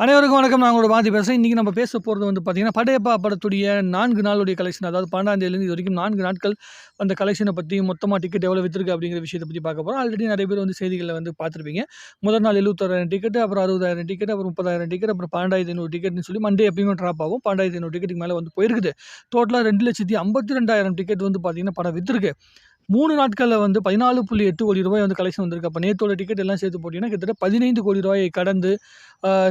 அனைவருக்கும் வணக்கம். நான் உங்களோட வாதி பேசுகிறேன் இன்றைக்கி நம்ம பேச போகிறது வந்து பார்த்திங்கன்னா படையப்பா படத்துடைய நான்கு நாளுடைய கலெக்ஷன் அதாவது பன்னெண்டாம் இது வரைக்கும் நான்கு நாட்கள் அந்த கலெக்ஷனை பற்றி மொத்தமாக டிக்கெட் எவ்வளோ விற்றுருக்கு அப்படிங்கிற விஷயத்தை பற்றி பார்க்க போகிறோம் ஆல்ரெடி நிறைய பேர் வந்து செய்திகளில் வந்து பார்த்துருப்பீங்க. முதல் நாள் எழுபத்தாயிரம் டிக்கெட் அப்புறம் அறுபதாயிரம் டிக்கெட் அப்புறம் முப்பதாயிரம் டிக்கெட் அப்புறம் பன்னெண்டாயிரத்தி ஐநூறு டிக்கெட்னு சொல்லி மண்டே எப்பயுமே ட்ராப் ஆகும். பன்னெண்டாயிரத்தி ஐநூறு டிக்கெட்டுக்கு மேலே வந்து போயிருக்குது. டோட்டலாக ரெண்டு லட்சத்தி ஐம்பத்தி ரெண்டாயிரம் டிக்கெட் வந்து பார்த்திங்கன்னா படம் விற்றுருக்கு மூணு நாட்களில் வந்து பதினாலு புள்ளி எட்டு கோடி ரூபாய் வந்து கலெக்ஷன் வந்திருக்கு. அப்போ நேற்றோட டிக்கெட் எல்லாம் சேர்த்து போட்டிங்கன்னா கிட்டத்தட்ட பதினைந்து கோடி ரூபாயை கடந்து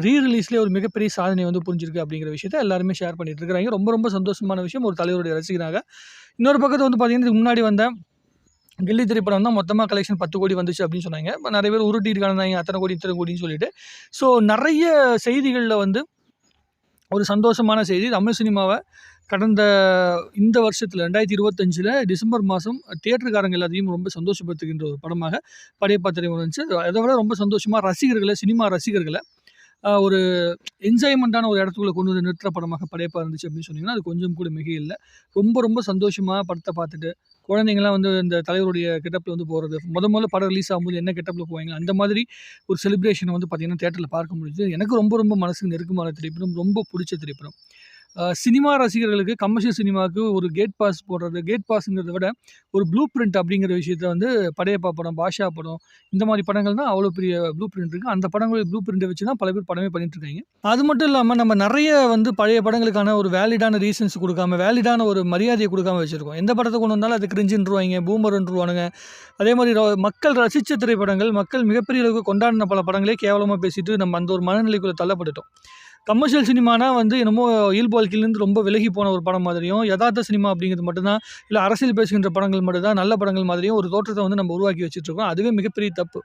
ரீ ரிலீஸ்லேயே ஒரு மிகப்பெரிய சாதனை வந்து புரிஞ்சிருக்கு அப்படிங்கிற விஷயத்த எல்லாருமே ஷேர் பண்ணிட்டு இருக்கிறாங்க. ரொம்ப ரொம்ப சந்தோஷமான விஷயம். ஒரு தலைவருடைய ரசிகனாக. இன்னொரு பக்கத்தில் வந்து பார்த்திங்கன்னா முன்னாடி வந்த கில்லி திரைப்படம் தான் மொத்தமாக கலெக்ஷன் பத்து கோடி வந்துச்சு அப்படின்னு சொன்னாங்க. இப்போ நிறைய பேர் உருட்டிட்டு அத்தனை கோடி இத்தனை கோடின்னு சொல்லிட்டு. ஸோ நிறைய செய்திகளில் வந்து ஒரு சந்தோஷமான செய்தி. தமிழ் சினிமாவை கடந்த இந்த வருஷத்தில் ரெண்டாயிரத்தி இருபத்தஞ்சில் டிசம்பர் மாதம் தியேட்டருக்காரங்க எல்லாத்தையும் ரொம்ப சந்தோஷப்படுத்துகின்ற ஒரு படமாக படையப்பா திரைப்படம் வந்துச்சு. அதை விட ரொம்ப சந்தோஷமாக ரசிகர்களை சினிமா ரசிகர்களை ஒரு என்ஜாய்மெண்ட்டான ஒரு இடத்துக்குள்ள கொண்டு வந்து நிறுத்துற படமாக படையப்பா இருந்துச்சு அப்படின்னு சொன்னீங்கன்னா அது கொஞ்சம் கூட மிக இல்லை ரொம்ப ரொம்ப சந்தோஷமாக படத்தை பார்த்துட்டு குழந்தைங்களாம் வந்து இந்த தலைவருடைய கெட்டப்பில் வந்து போகிறது முத முதல்ல படம் ரிலீஸ் ஆகும்போது என்ன கெட்டப்பில் போவாங்க அந்த மாதிரி ஒரு செலிப்ரேஷனை வந்து பார்த்திங்கன்னா தேட்டரில் பார்க்க முடிஞ்சது. எனக்கு ரொம்ப ரொம்ப மனசுக்கு நெருக்கமான திரைப்படம் ரொம்ப பிடிச்ச திரைப்படம். சினிமா ரசிகர்களுக்கு கமர்ஷியல் சினிமாவுக்கு ஒரு கேட் பாஸ் போடுறது கேட் பாஸுங்கிறத விட ஒரு ப்ளூ பிரிண்ட் அப்படிங்கிற விஷயத்த வந்து படையப்பா படம் பாஷா படம் இந்த மாதிரி படங்கள் தான் அவ்வளோ பெரிய ப்ளூ பிரிண்ட் இருக்குது அந்த படங்களுடைய ப்ளூ பிரிண்ட்டை வச்சு தான் பல பேர் படமே பண்ணிட்டு இருக்காங்க. அது மட்டும் இல்லாமல் நம்ம நிறைய வந்து பழைய படங்களுக்கான ஒரு வேலிடான ரீசன்ஸ் கொடுக்காம வேலிடான ஒரு மரியாதையை கொடுக்காம வச்சுருக்கோம். எந்த படத்தை கொண்டு வந்தாலும் அது கிரிஞ்சுன்றுவாங்க பூமர்ன்றுவானுங்க அதே மாதிரி மக்கள் ரசித்த திரைப்படங்கள் மக்கள் மிகப்பெரிய அளவுக்கு கொண்டாடின பல படங்களே கேவலமாக பேசிட்டு நம்ம அந்த ஒரு மனநிலைக்குள்ளே தள்ளப்பட்டுட்டோம். கமர்ஷியல் சினிமானா வந்து என்னமோ இயல்பு வாழ்க்கையிலேருந்து ரொம்ப விலகி போன ஒரு படம் மாதிரியும் யதார்த்த சினிமா அப்படிங்கிறது மட்டும்தான் இல்லை அரசியல் பேசுகின்ற படங்கள் மட்டும்தான் நல்ல படங்கள் மாதிரியும் ஒரு தோற்றத்தை வந்து நம்ம உருவாக்கி வச்சுட்ருக்கோம் அதுவே மிகப்பெரிய தப்பு.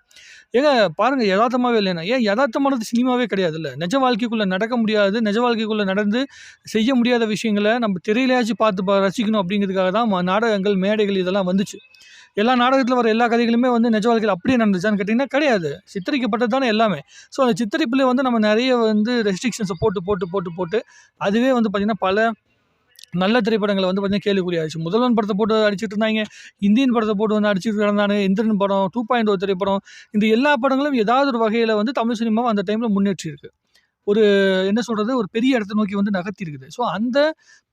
ஏங்க பாருங்கள் யதார்த்தமாகவே இல்லைன்னா ஏன் யதார்த்தமானது சினிமாவே கிடையாது இல்லை நிஜ வாழ்க்கைக்குள்ளே நடக்க முடியாது நிஜ வாழ்க்கைக்குள்ளே நடந்து செய்ய முடியாத விஷயங்களை நம்ம திரையிலையாச்சும் பார்த்து பா- ரசிக்கணும் அப்படிங்கிறதுக்காக தான் நாடகங்கள் மேடைகள் இதெல்லாம் வந்துச்சு. எல்லா நாடகத்தில் வர எல்லா கதைகளுமே வந்து நிஜ வாழ்க்கையில் அப்படியே நடந்துச்சான்னு கேட்டிங்கன்னா கிடையாது. சித்தரிக்கப்பட்டது தானே எல்லாமே. ஸோ அந்த சித்தரிப்பில் வந்து நம்ம நிறைய வந்து ரெஸ்ட்ரிக்ஷன்ஸை போட்டு போட்டு போட்டு போட்டு அதுவே வந்து பார்த்திங்கன்னா பல நல்ல திரைப்படங்களை வந்து பார்த்திங்கன்னா கேள்விக்குறியாச்சு முதல்வன் படத்தை போட்டு அடிச்சுட்டு இருந்தாங்க. இந்தியன் படத்தை போட்டு வந்து அடிச்சிட்டு இருந்தாங்க. இந்திரன் படம் டூ பாயிண்ட் ஒரு திரைப்படம். இந்த எல்லா படங்களும் ஏதாவது ஒரு வகையில் வந்து தமிழ் சினிமாவை அந்த டைமில் முன்னேற்றி இருக்குது ஒரு என்ன சொல்கிறது ஒரு பெரிய இடத்த நோக்கி வந்து நகர்த்திருக்குது. ஸோ அந்த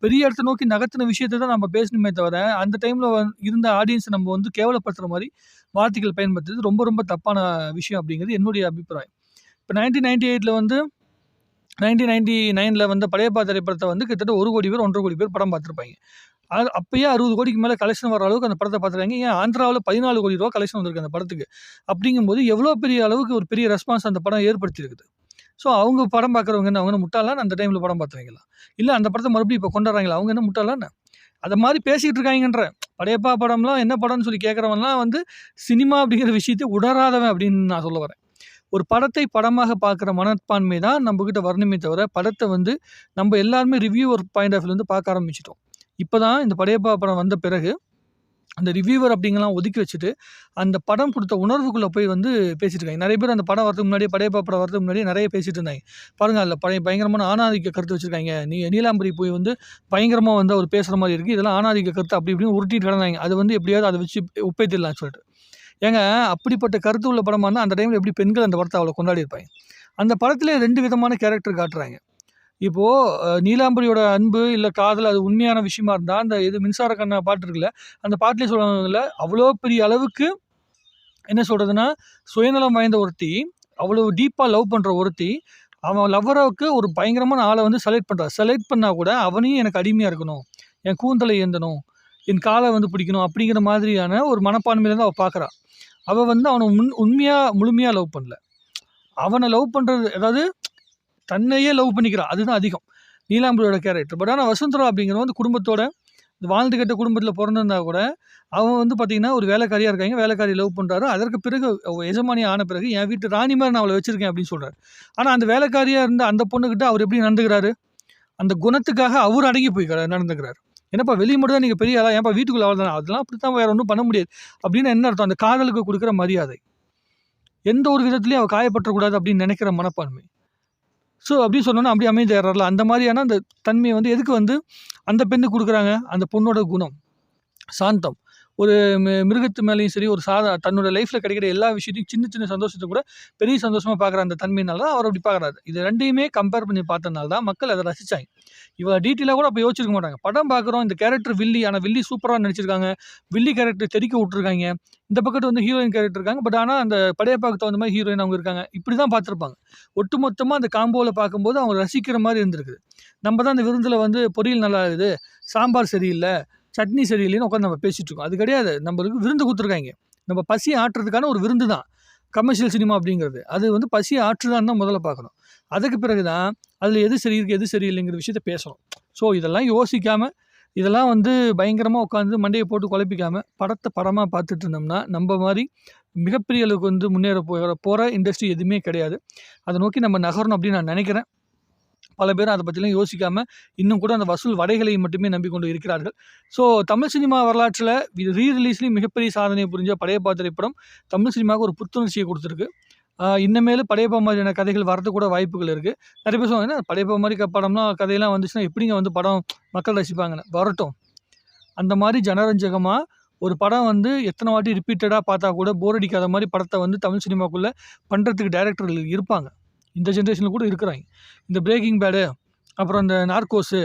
பெரிய இடத்த நோக்கி நகர்த்தின விஷயத்தை தான் நம்ம பேசணுமே தவிர அந்த டைமில் இருந்த ஆடியன்ஸை நம்ம வந்து கேவலப்படுத்துகிற மாதிரி வார்த்தைகள் பயன்படுத்துறது ரொம்ப ரொம்ப தப்பான விஷயம் அப்படிங்கிறது என்னுடைய அபிப்பிராயம். இப்போ நைன்டீன் நைன்டி எயிட்டில் வந்து நைன்டீன் நைன்டி நைனில் வந்த படையப்பா திரைப்படத்தை வந்து கிட்டத்தட்ட ஒரு கோடி பேர் ஒன்றரை கோடி பேர் படம் பார்த்துருப்பாங்க. அது அப்பயே அறுபது கோடிக்கு மேலே கலெக்ஷன் வர அளவுக்கு அந்த படத்தை பார்த்துருக்காங்க. ஏன் ஆந்திராவில் பதினாலு கோடி ரூபா கலெக்ஷன் வந்திருக்கு அந்த படத்துக்கு. அப்படிங்கும்போது எவ்வளோ பெரிய அளவுக்கு ஒரு பெரிய ரெஸ்பான்ஸ் அந்த படம் ஏற்படுத்தியிருக்குது? ஸோ அவங்க படம் பார்க்குறவங்க என்ன அவங்க என்ன முட்டாளான்னு அந்த டைமில் படம் பார்த்துறீங்களா இல்லை அந்த படத்தை மறுபடியும் இப்போ கொண்டாடுறாங்களா அவங்க என்ன முட்டாளான்னு அதை மாதிரி பேசிக்கிட்டு இருக்காங்கன்ற. படையப்பா படம்லாம் என்ன படம்னு சொல்லி கேட்குறவன்லாம் வந்து சினிமா அப்படிங்கிற விஷயத்தை உணராதவன் அப்படின்னு நான் சொல்ல வரேன். ஒரு படத்தை படமாக பார்க்குற மனப்பான்மை தான் நம்மக்கிட்ட வரணுமே தவிர படத்தை வந்து நம்ம எல்லாருமே ரிவ்யூவர் பாயிண்ட் ஆஃப் வந்து பார்க்க ஆரம்பிச்சிட்டோம். இப்போ தான் இந்த படையப்பா படம் வந்த பிறகு அந்த ரிவ்யூவர் அப்படிங்கலாம் ஒதுக்கி வச்சுட்டு அந்த படம் கொடுத்த உணர்வுக்குள்ளே போய் வந்து பேசிட்டு இருக்காங்க. நிறைய பேர் அந்த படம் வரதுக்கு முன்னாடியே படையப்பா படம் வரதுக்கு முன்னாடியே நிறைய பேசிட்டு இருந்தாங்க. பாருங்க அதில் பழைய பயங்கரமான ஆணாதிக்க கருத்து வச்சுருக்காங்க. நீ நீலாம்பரி போய் வந்து பயங்கரமாக வந்து அவர் பேசுகிற மாதிரி இருக்குது இதெல்லாம் ஆணாதிக்க கருத்து அப்படி இப்படின்னு உருட்டிட்டு கிடந்தாங்க. அது வந்து எப்படியாவது அதை வச்சு ஒப்பேத்திடலாம்னு சொல்லிட்டு. ஏங்க அப்படிப்பட்ட கருத்து உள்ள படமாக இருந்தால் அந்த டைமில் எப்படி பெண்கள் அந்த படத்தை அவ்வளோ கொண்டாடி இருப்பாங்க? அந்த படத்திலே ரெண்டு விதமான கேரக்டர் காட்டுறாங்க. இப்போது நீலாம்பரியோட அன்பு இல்லை காதல் அது உண்மையான விஷயமா இருந்தால் அந்த இது மின்சார கண்ணா பாட்டு இருக்குல்ல அந்த பாட்டிலே சொல்லுவாங்கல்ல அவ்வளோ பெரிய அளவுக்கு என்ன சொல்கிறதுனா சுயநலம் வாய்ந்த ஒருத்தி அவ்வளோ டீப்பாக லவ் பண்ணுற ஒருத்தி அவன் லவ்வராவுக்கு ஒரு பயங்கரமான ஆளை வந்து செலக்ட் பண்ணுறா செலக்ட் பண்ணால் கூட அவனையும் எனக்கு அடிமையாக இருக்கணும். என் கூந்தலை ஏந்தணும். என் காலை வந்து பிடிக்கணும். அப்படிங்கிற மாதிரியான ஒரு மனப்பான்மையிலேருந்து அவள் பார்க்குறான் அவள் வந்து அவனை முன் உண்மையாக முழுமையாக லவ் பண்ணல. அவனை லவ் பண்ணுறது அதாவது தன்னையே லவ் பண்ணிக்கிறான் அதுதான் அதிகம். நீலாம்பரியோட கேரக்டர் பட் ஆனால் வசுந்தரா அப்படிங்கிறவங்க வந்து குடும்பத்தோட இந்த வாழ்ந்து கட்ட குடும்பத்தில் பிறந்திருந்தா கூட அவன் வந்து பார்த்தீங்கன்னா ஒரு வேலைக்காரியாக இருக்காங்க. வேலைக்காரி லவ் பண்ணுறாரு அதற்கு பிறகு எஜமானி ஆன பிறகு என் வீட்டு ராணி மாதிரி நான் அவளை வச்சுருக்கேன் அப்படின்னு சொல்கிறார் ஆனால் அந்த வேலைக்காரியாக இருந்த அந்த பொண்ணுக்கிட்ட அவர் எப்படி நடந்துக்கிறாரு? அந்த குணத்துக்காக அவர் அடங்கி போய்க்கிறார் நடந்துக்கிறார். என்னப்பா வெளியே மட்டும் தான் நீங்கள் பெரிய ஆளா? ஏன்ப்பா வீட்டுக்குள்ள அவள் தானே? அதெல்லாம் அப்படி தான் வேறு ஒன்றும் பண்ண முடியாது. அப்படின்னு என்ன அர்த்தம்? அந்த காதலுக்கு கொடுக்குற மரியாதை. எந்த ஒரு விதத்துலையும் அவள் காயப்பற்றக்கூடாது அப்படின்னு நினைக்கிற மனப்பான்மை. ஸோ அப்படி சொன்னோன்னா அப்படி அமைதியாடுறாருல அந்த மாதிரியான அந்த தன்மையை வந்து எதுக்கு வந்து அந்த பெண்ணுக்கு கொடுக்குறாங்க? அந்த பொண்ணோட குணம் சாந்தம். ஒரு மி மிருகத்து மேலேயும் சரி, ஒரு சாதா தன்னோட லைஃப்பில் கிடைக்கிற எல்லா விஷயத்தையும் சின்ன சின்ன சந்தோஷத்தை கூட பெரிய சந்தோஷமாக பார்க்குற அந்த தன்மையினால தான் அவர் அப்படி பார்க்குறாரு. இது ரெண்டையுமே கம்பேர் பண்ணி பார்த்தனால தான் மக்கள் அதை ரசிச்சாங்க. இவ்வளோ டீட்டெயிலாக கூட அப்போ யோசிச்சிருக்க மாட்டாங்க. படம் பார்க்குறோம் இந்த கேரக்டர் வில்லி. ஆனால் வில்லி சூப்பராக நடிச்சிருக்காங்க. வில்லி கேரக்டர் தெரிக்க விட்ருக்காங்க இந்த பக்கத்து வந்து ஹீரோயின் கேரக்டர் இருக்காங்க. பட் ஆனால் அந்த படையப்பாக்கு தகுந்த மாதிரி ஹீரோயின் அவங்க இருக்காங்க. இப்படி தான் பார்த்துருப்பாங்க. ஒட்டுமொத்தமா அந்த காம்போவில் பார்க்கும்போது அவங்க ரசிக்கிற மாதிரி இருந்திருக்குது. நம்ம தான் அந்த விருந்தில் வந்து பொரியல் நல்லா இருக்குது, சாம்பார் சரியில்லை சட்னி சரியில்லைன்னு உட்காந்து நம்ம பேசிகிட்ருக்கோம் அது கிடையாது. நம்மளுக்கு விருந்து கொடுத்துருக்காங்க நம்ம பசி ஆட்டுறதுக்கான ஒரு விருந்து தான். கமர்ஷியல் சினிமா அப்படிங்கிறது. அது வந்து பசியை ஆற்றுதான்னு தான் முதல்ல பார்க்கணும். அதுக்கு பிறகு தான் அதில் எது சரி இருக்கு, எது சரியில்லைங்கிற விஷயத்த பேசணும். ஸோ இதெல்லாம் யோசிக்காமல் இதெல்லாம் வந்து பயங்கரமாக உட்காந்து மண்டையை போட்டு குழப்பிக்காமல் படத்தை படமாக பார்த்துட்டு இருந்தோம்னா, நம்ம மாதிரி மிகப்பெரிய அளவுக்கு வந்து முன்னேற போகிற போகிற இண்டஸ்ட்ரி எதுவுமே கிடையாது. அதை நோக்கி நம்ம நகரணும் அப்படின்னு நான் நினைக்கிறேன் பல பேர் அதை பற்றிலாம் யோசிக்காமல் இன்னும் கூட அந்த வசூல் வடைகளை மட்டுமே நம்பிக்கொண்டு இருக்கிறார்கள். ஸோ தமிழ் சினிமா வரலாற்றில் இது ரீ ரிலீஸ்லேயும் மிகப்பெரிய சாதனை புரிஞ்ச படையப்பா திரைப்படம் தமிழ் சினிமாவுக்கு ஒரு புத்துணர்ச்சியை கொடுத்துருக்கு ஆ படையப்பா மாதிரியான கதைகள் வரதுக்கு கூட வாய்ப்புகள் இருக்குது நிறைய பேர் சொல்லுவாங்க, "என்ன படையப்பா மாதிரி படம்லாம் கதையெல்லாம் வந்துச்சுன்னா எப்படிங்க வந்து படம் மக்கள் ரசிப்பாங்கன்னு?" வரட்டும். அந்த மாதிரி ஜனரஞ்சகமாக ஒரு படம் வந்து எத்தனை வாட்டி ரிப்பீட்டடாக பார்த்தா கூட போர் அடிக்காத மாதிரி படத்தை வந்து தமிழ் சினிமாக்குள்ளே பண்ணுறதுக்கு டைரக்டர்கள் இருப்பாங்க. இந்த ஜென்ரேஷனில் கூட இருக்கிறாங்க. இந்த பிரேக்கிங் பேடு, அப்புறம் இந்த நார்கோஸு,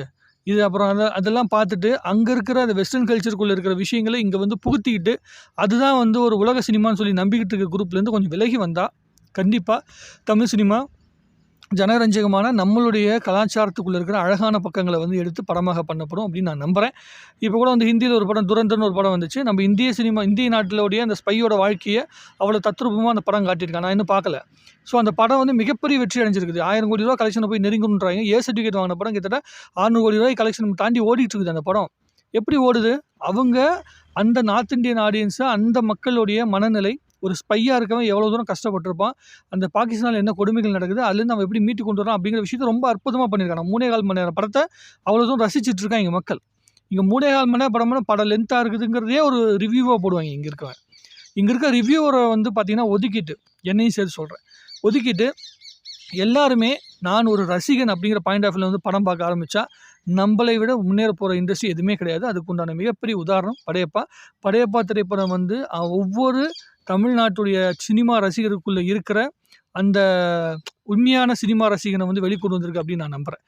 இது அப்புறம் அதை அதெல்லாம் பார்த்துட்டு, அங்கே இருக்கிற அந்த வெஸ்டர்ன் கல்ச்சருக்குள்ளே இருக்கிற விஷயங்களை இங்கே வந்து புகுத்திக்கிட்டு, அதுதான் வந்து ஒரு உலக சினிமான்னு சொல்லி நம்பிக்கிட்டு இருக்க குரூப்லேருந்து கொஞ்சம் விலகி வந்தால் கண்டிப்பாக தமிழ் சினிமா ஜனரஞ்சகமான நம்மளுடைய கலாச்சாரத்துக்குள்ளே இருக்கிற அழகான பக்கங்களை வந்து எடுத்து படமாக பண்ணப்படும் அப்படின்னு நான் நம்புறேன். இப்போ கூட வந்து ஹிந்தியில் ஒரு படம் துரந்தர்னு ஒரு படம் வந்துச்சு. நம்ம இந்திய சினிமா இந்திய நாட்டிலோடைய அந்த ஸ்பையோட வாழ்க்கையை அவ்வளோ தத்ரூபமாக அந்த படம் காட்டியிருக்காங்க. நான் இன்னும் பார்க்கல. ஸோ அந்த படம் வந்து மிகப்பெரிய வெற்றி அடைஞ்சிருக்குது. ஆயிரம் கோடி ரூபா கலெக்ஷனை போய் நெருங்கும்ன்றாய்ங்க. ஏ சர்டிஃபிகேட் வாங்கின படம் கிட்டத்தட்ட ரூ. 600,00,00,000 கலெக்ஷன் தாண்டி ஓடிட்டு இருக்குது அந்த படம். எப்படி ஓடுது? அவங்க அந்த நார்த் இந்தியன் ஆடியன்ஸை அந்த மக்களுடைய மனநிலை, ஒரு ஸ்பையாக இருக்கவன் எவ்வளோ தூரம் கஷ்டப்பட்டிருப்பான் அந்த பாகிஸ்தானில் என்ன கொடுமைகள் நடக்குது, அதுலேருந்து அவன் எப்படி மீட்டு கொண்டு வரான் அப்படிங்கிற விஷயத்த ரொம்ப அற்புதமாக பண்ணியிருக்காங்க. 3 1/4 மணி நேரம் படத்தை அவ்வளோ தூரம் ரசிச்சுட்டு இருக்காய்ங்க மக்கள். இங்கே மூணே கால் மணி நேரம் படம்னா படம் லென்த்தாக இருக்குதுங்கிறதே ஒரு ரிவ்யூவாக போடுவாங்க இங்கே இருக்கவன். இங்கே இருக்க ரிவ்யூவரை வந்து பார்த்திங்கன்னா ஒதுக்கிட்டு, என்னையும் சேர்த்து சொல்கிறேன் ஒதுக்கிட்டு எல்லாருமே நான் ஒரு ரசிகன் அப்படிங்கிற பாயிண்ட் ஆஃப் வந்து படம் பார்க்க ஆரம்பித்தா நம்மளை விட முன்னேற போகிற இண்டஸ்ட்ரி எதுவுமே கிடையாது. அதுக்கு உண்டான மிகப்பெரிய உதாரணம் படையப்பா. படையப்பா திரைப்படம் வந்து ஒவ்வொரு தமிழ்நாட்டுடைய சினிமா ரசிகருக்குள்ளே இருக்கிற அந்த உண்மையான சினிமா ரசிகனை வந்து வெளிக்கொண்டு வந்திருக்கு அப்படின்னு நான் நம்புறேன்.